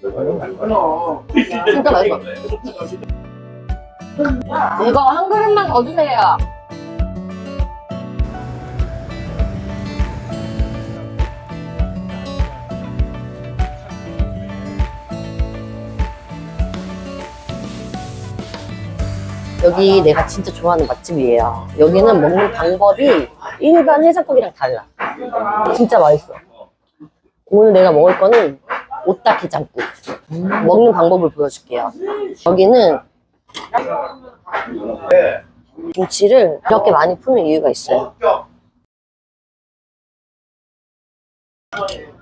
진짜 맛있어. 이거 한 그릇만 더 주세요. 여기 내가 진짜 좋아하는 맛집이에요. 여기는 먹는 방법이 일반 해장국이랑 달라. 진짜 맛있어. 오늘 내가 먹을 거는 오딱 해장국. 먹는 방법을 보여줄게요. 여기는 김치를 이렇게 많이 푸는 이유가 있어요.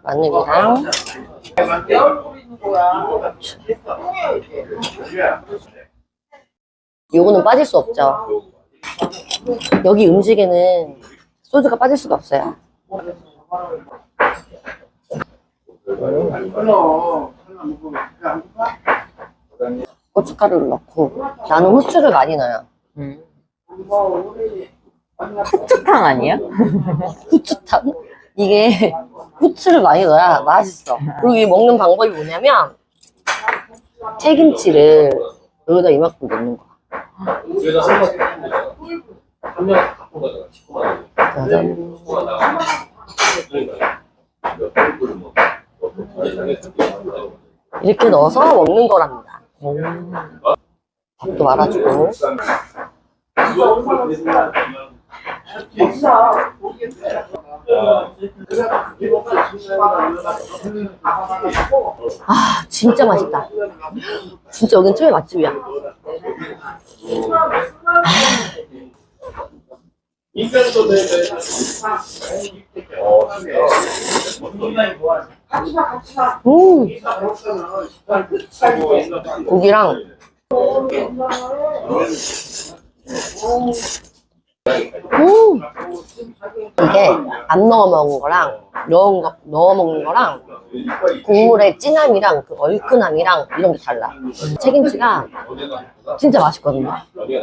마늘이랑 요거는 빠질 수 없죠. 여기 음식에는 소주가 빠질 수가 없어요. 고춧가루를 넣고 나는 후추를 많이 넣어요. 후추탕 아니야? 후추탕? 이게 후추를 많이 넣어야 맛있어. 그리고 이 먹는 방법이 뭐냐면 채김치를 여기다 이만큼 넣는 거야. 짜잔. 이렇게 넣어서 먹는 거랍니다. 밥도 말아주고. 아, 진짜 맛있다. 진짜 여긴 최애 맛집이야. 음, 고기랑 음, 이게 안 넣어 먹은 거랑 넣은 거, 넣어 먹는 거랑 국물의 진함이랑 그 얼큰함이랑 이런 게 달라. 책임치가 진짜 맛있거든요.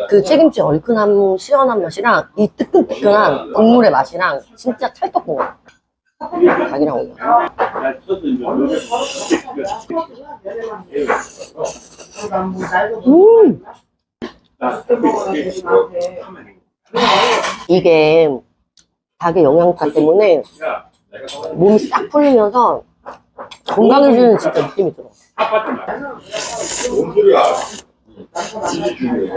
그 책임치 얼큰함, 시원한 맛이랑 이 뜨끈뜨끈한 국물의 맛이랑 진짜 찰떡궁합. 자기랑 오고. 음, 이게 닭의 영양가 때문에 몸이 싹 풀리면서 건강해지는 진짜 느낌이 들어. 음, 이게 중요해.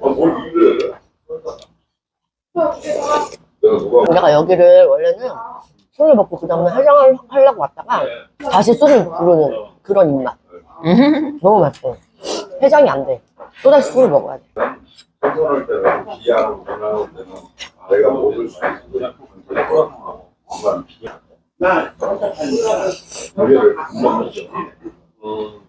어, 뭘 이래? 내가 여기를 원래는 술을 먹고 그 다음에 해장을 하려고 왔다가 다시 술을 부르는 그런 입맛. 너무 맛있어. 해장이 안 돼. 또다시 술을 먹어야 돼. 선선할 때는 기하고 전화할 때는 내가 먹을 수 있는 정말 노래를 먹는 음.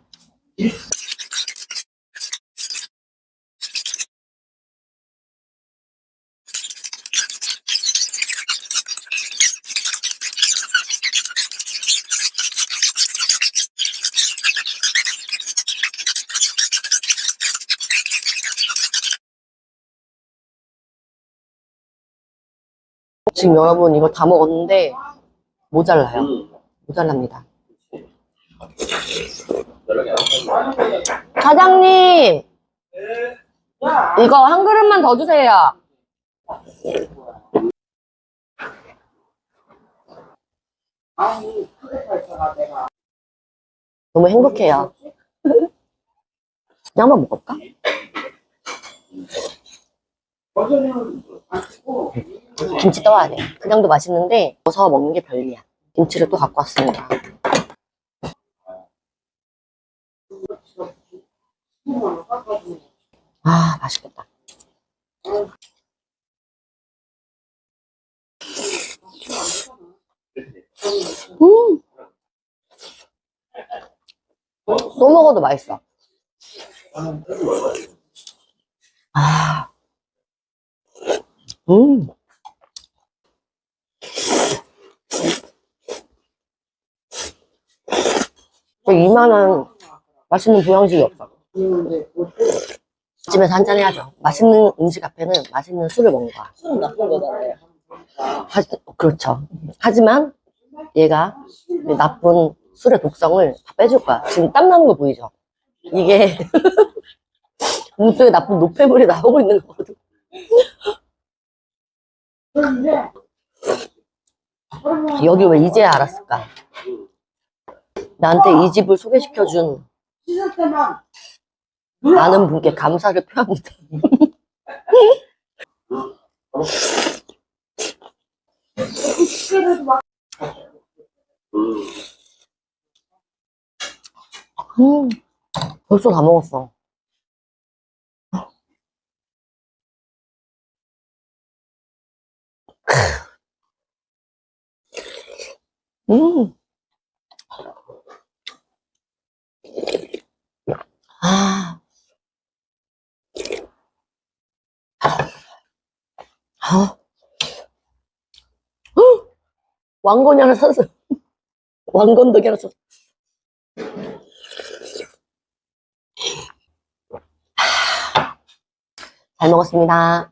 지금 여러분 이거 다 먹었는데 모자라요. 모자랍니다. 사장님! 이거 한 그릇만 더 주세요. 너무 행복해요. 그냥 한번 먹을까? 김치 떠와야 돼. 그냥도 맛있는데 넣어서 먹는 게 별리야. 김치를 또 갖고 왔습니다. 아 맛있겠다. 음. 또 먹어도 맛있어. 아. 음. 또 이만한 맛있는 보양식이 없어. 집에서 한잔 해야죠. 맛있는 음식 앞에는 맛있는 술을 먹는 거야. 술은 나쁜 거잖아요. 하, 그렇죠. 하지만 얘가 이 나쁜 술의 독성을 다 빼줄 거야. 지금 땀 나는 거 보이죠? 이게 몸속에 나쁜 노폐물이 나오고 있는 거거든. 여기 왜 이제야 알았을까? 나한테 이 집을 소개시켜준 많은 분께 감사를 표합니다. 음, 벌써 다 먹었어. 음. 아. 헉! 왕건이 하나 샀어. 왕건덕이 하나 샀어. 잘 먹었습니다.